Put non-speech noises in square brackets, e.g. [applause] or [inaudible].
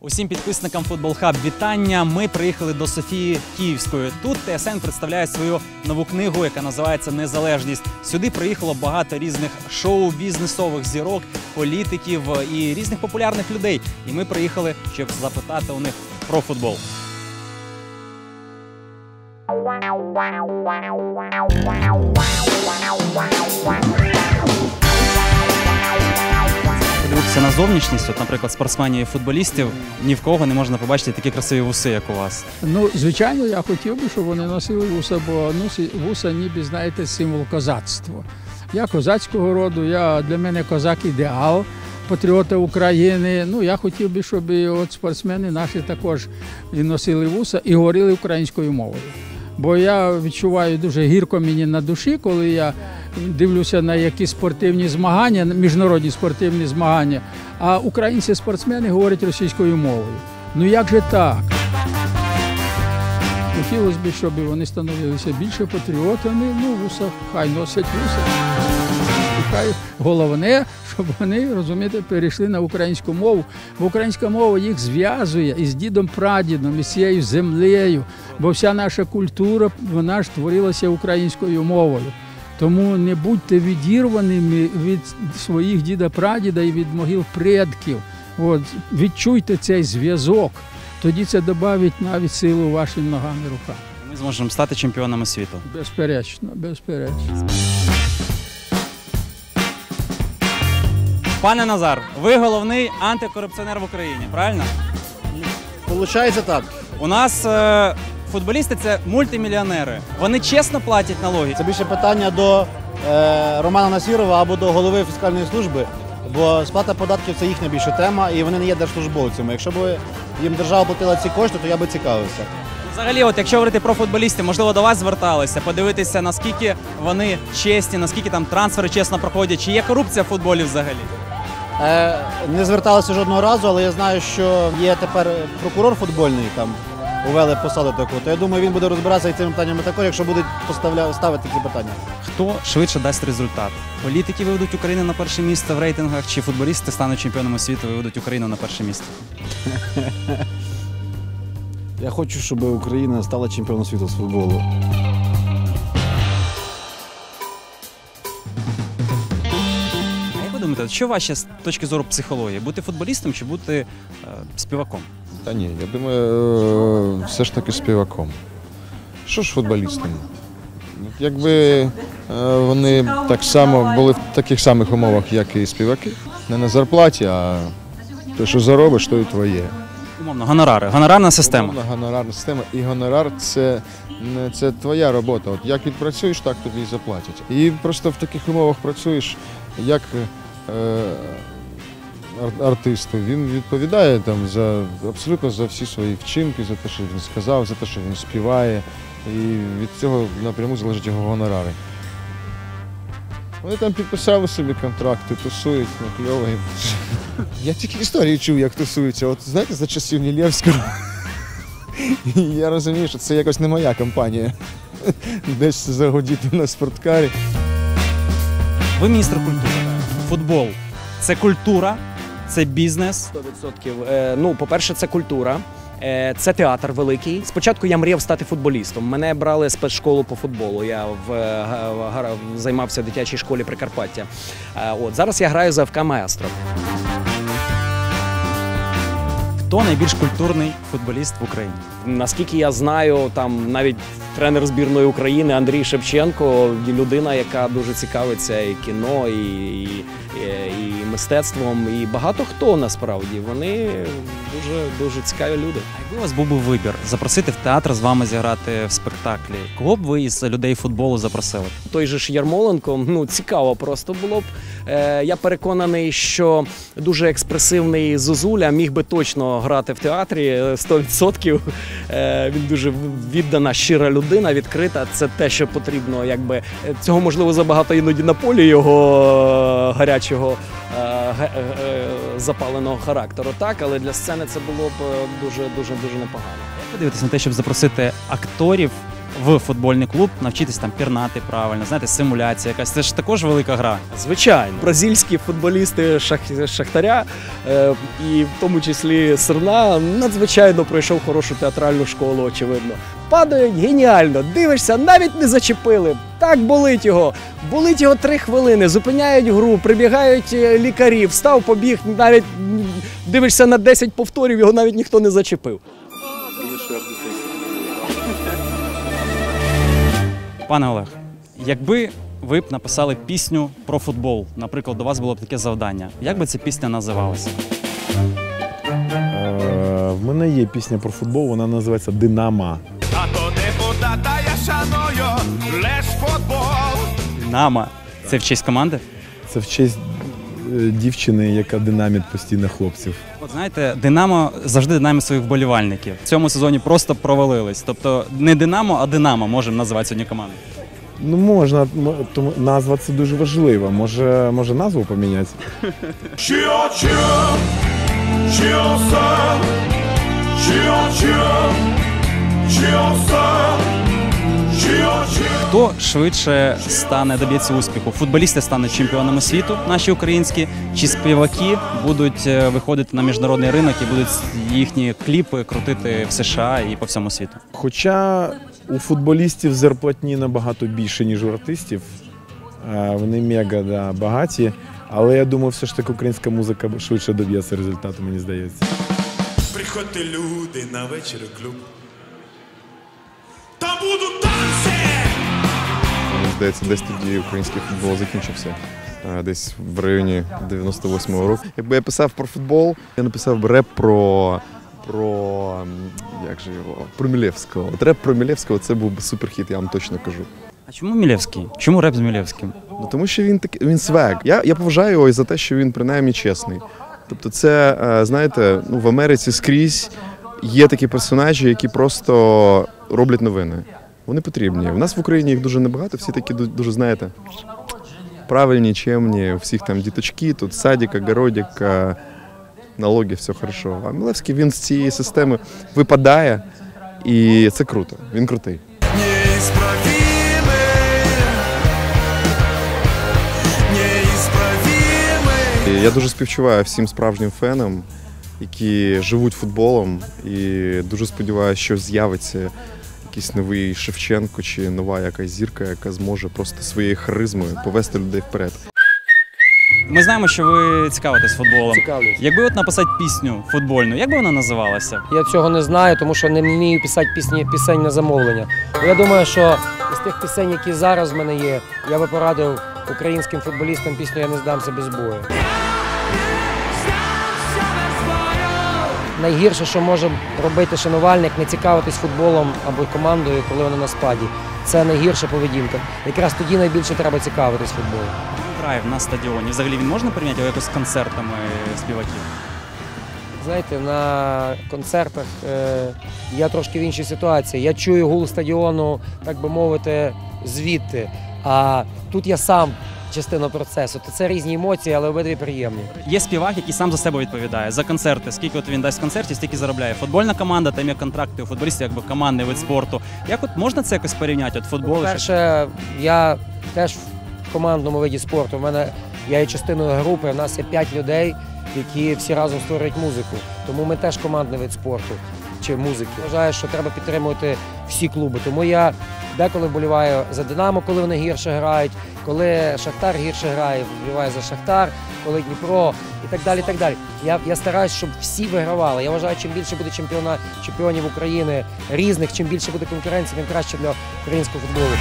Усім підписникам Футбол Хаб вітання. Ми приїхали до Софії Київської. Тут ТСН представляє свою нову книгу, яка називається Незалежність. Сюди приїхало багато різних шоу-бізнесових зірок, політиків і різних популярних людей. І ми приїхали, щоб запитати у них про футбол. Подивитися на зовнішність, от, наприклад, спортсменів і футболістів, ні в кого не можна побачити такі красиві вуси, як у вас. Ну, звичайно, я хотів би, щоб вони носили вуса, бо вуса ніби, знаєте, символ козацтва. Я козацького роду, я, для мене козак ідеал, патріота України. Ну, я хотів би, щоб от спортсмени наші також і носили вуса і говорили українською мовою. Бо я відчуваю дуже гірко мені на душі, коли я дивлюся на якісь спортивні змагання, міжнародні спортивні змагання, а українці спортсмени говорять російською мовою. Ну як же так? Хотілося б, щоб вони становилися більше патріотами, ну, вуса, хай носять вуса. Хай головне, щоб вони, розумієте, перейшли на українську мову, бо українська мова їх зв'язує із дідом прадідом, із цією землею, бо вся наша культура, вона ж творилася українською мовою. Тому не будьте відірваними від своїх діда прадіда і від могил предків. От, відчуйте цей зв'язок. Тоді це додавить навіть силу вашим ногам і рукам. Ми зможемо стати чемпіонами світу. Безперечно, безперечно. Пане Назар, ви головний антикорупціонер в Україні, правильно? Получається так. У нас е, футболісти це мультимільйонери. Вони чесно платять налоги. Це більше питання до е, Романа Насірова або до голови фіскальної служби, бо сплата податків це їхня більша тема, і вони не є держслужбовцями. Якщо б їм держава платила ці кошти, то я би цікавився. Взагалі, от якщо говорити про футболістів, можливо, до вас зверталися, подивитися, наскільки вони чесні, наскільки там трансфери чесно проходять, чи є корупція в футболі взагалі. Е, не зверталися жодного разу, але я знаю, що є тепер прокурор футбольний там. Увели посаду таку, то я думаю, він буде розбиратися і цими питаннями також, якщо будуть поставля... ставити ці питання. Хто швидше дасть результат? Політики виведуть Україну на перше місце в рейтингах, чи футболісти стануть чемпіонами світу виведуть Україну на перше місце? Я хочу, щоб Україна стала чемпіоном світу з футболу. Що важче з точки зору психології? Бути футболістом чи бути е, співаком? Та ні, я думаю, е, все ж таки співаком. Що ж футболістам? Якби е, вони так само були в таких самих умовах, як і співаки. Не на зарплаті, а те, що заробиш, то і твоє. Умовно, гонорари, гонорарна система. Умовна гонорарна система. І гонорар це, це твоя робота. От як відпрацюєш, так тобі і заплатять. І просто в таких умовах працюєш як е, артисту. Він відповідає там за абсолютно за всі свої вчинки, за те, що він сказав, за те, що він співає. І від цього напряму залежать його гонорари. Вони там підписали собі контракти, тусують, накльовують. Я тільки історії чув, як тусуються. От знаєте, за часів Нілєвського. Я розумію, що це якось не моя компанія. Десь загодіти на спорткарі. Ви міністр культури. Футбол це культура, це бізнес. 100%. Е, Ну, по-перше, це культура. Е, Це театр великий. Спочатку я мріяв стати футболістом. Мене брали спецшколу по футболу. Я в, в га- займався в дитячій школі Прикарпаття. Е, От зараз я граю за ФК Маестро. Хто найбільш культурний футболіст в Україні? Наскільки я знаю, там навіть тренер збірної України Андрій Шевченко людина, яка дуже цікавиться і кіно, і, і, і мистецтвом, і багато хто насправді. Вони дуже дуже цікаві люди. А якби у вас був би вибір запросити в театр з вами зіграти в спектаклі, кого б ви із людей футболу запросили? той же ж Ярмоленко, ну цікаво просто було б. Е, я переконаний, що дуже експресивний Зозуля міг би точно грати в театрі е, 100%. Е, він дуже віддана, щира людина, відкрита. Це те, що потрібно. Якби Е, цього можливо забагато іноді на полі його е, гарячого. е, е, Запаленого характеру, так, але для сцени це було б е, дуже дуже дуже непогано. Як ви дивитесь на те, щоб запросити акторів в футбольний клуб, навчитись там пірнати правильно, знаєте, симуляція якась. Це ж також велика гра. Звичайно, бразильські футболісти Шах... Шахтаря, е, і в тому числі Серна, надзвичайно пройшов хорошу театральну школу, очевидно. Падають геніально, дивишся, навіть не зачепили. Так болить його. Болить його три хвилини, зупиняють гру, прибігають е, лікарі, встав, побіг, навіть дивишся на 10 повторів, його навіть ніхто не зачепив. Пане Олег, якби ви б написали пісню про футбол, наприклад, до вас було б таке завдання, як би ця пісня називалася? Е, в мене є пісня про футбол, вона називається Динамо. А то депутата я шаную, лиш футбол. Нама. Це в честь команди? Це в честь е, дівчини, яка динамить постійно хлопців. От знаєте, Динамо завжди динамить своїх вболівальників. В цьому сезоні просто провалились. Тобто не Динамо, а Динамо можемо називати сьогодні команду. Ну можна, тому назва це дуже важливо. Може, може назву поміняти? [laughs] Чіо, чіо, чіо чіо, чіо, чіо, чіо. Хто швидше стане доб'ється успіху? Футболісти стануть чемпіонами світу, наші українські, чи співаки будуть е, виходити на міжнародний ринок і будуть їхні кліпи крутити в США і по всьому світу? Хоча у футболістів зарплатні набагато більше, ніж у артистів. Е, Вони мега да, багаті. Але я думаю, все ж таки українська музика швидше доб'ється результату, мені здається. Приходьте люди на вечір клуб. Там будуть танці! Здається, десь тоді український футбол закінчився. Е, Десь в районі 98-го року. Якби я писав про футбол, я написав би реп про. Про як же його? Про Мілєвського. От реп про Мілєвського це був би суперхіт, я вам точно кажу. А чому Мілєвський? Чому реп з Мілєвським? Ну тому що він такий він свег. Я, я поважаю його і за те, що він принаймні чесний. Тобто, це е, знаєте, ну в Америці скрізь є такі персонажі, які просто роблять новини. Вони потрібні. У нас в Україні їх дуже небагато, всі такі дуже, знаєте, правильні, чемні, у всіх там діточки, тут садика, городика, налоги, все хорошо. А Мілевський він з цієї системи випадає, і це круто. Він крутий. Я дуже співчуваю всім справжнім фенам, які живуть футболом, і дуже сподіваюся, що з'явиться якийсь новий Шевченко чи нова якась зірка, яка зможе просто своєю харизмою повести людей вперед. Ми знаємо, що ви цікавитесь футболом. Цікавлюсь. Якби от написати пісню футбольну, як би вона називалася? Я цього не знаю, тому що не вмію писати пісні, пісень на замовлення. Я думаю, що з тих пісень, які зараз в мене є, я би порадив українським футболістам пісню Я не здамся без бою. Найгірше, що може робити шанувальник, не цікавитись футболом або командою, коли вони на спаді. Це найгірша поведінка. Якраз тоді найбільше треба цікавитись футболом. Грає на стадіоні. Взагалі він можна порівняти його якось з концертами співаків? Знаєте, на концертах е, я трошки в іншій ситуації. Я чую гул стадіону, так би мовити, звідти. А тут я сам частина процесу. То це різні емоції, але обидві приємні. Є співак, який сам за себе відповідає за концерти. Скільки от він дасть концертів, стільки заробляє. Футбольна команда, там є контракти у футболістів, якби командний вид спорту. Як от можна це якось порівняти? От футбол Перше, я теж в командному виді спорту. У мене я є частиною групи. У нас є п'ять людей, які всі разом створюють музику. Тому ми теж командний вид спорту чи музики. Вважаю, що треба підтримувати всі клуби. Тому я деколи вболіваю за Динамо, коли вони гірше грають, коли Шахтар гірше грає, вболіваю за Шахтар, коли Дніпро і так далі. І так далі. Я, я стараюсь, щоб всі вигравали. Я вважаю, чим більше буде чемпіона, чемпіонів України різних, чим більше буде конкуренції, тим краще для українського футболу.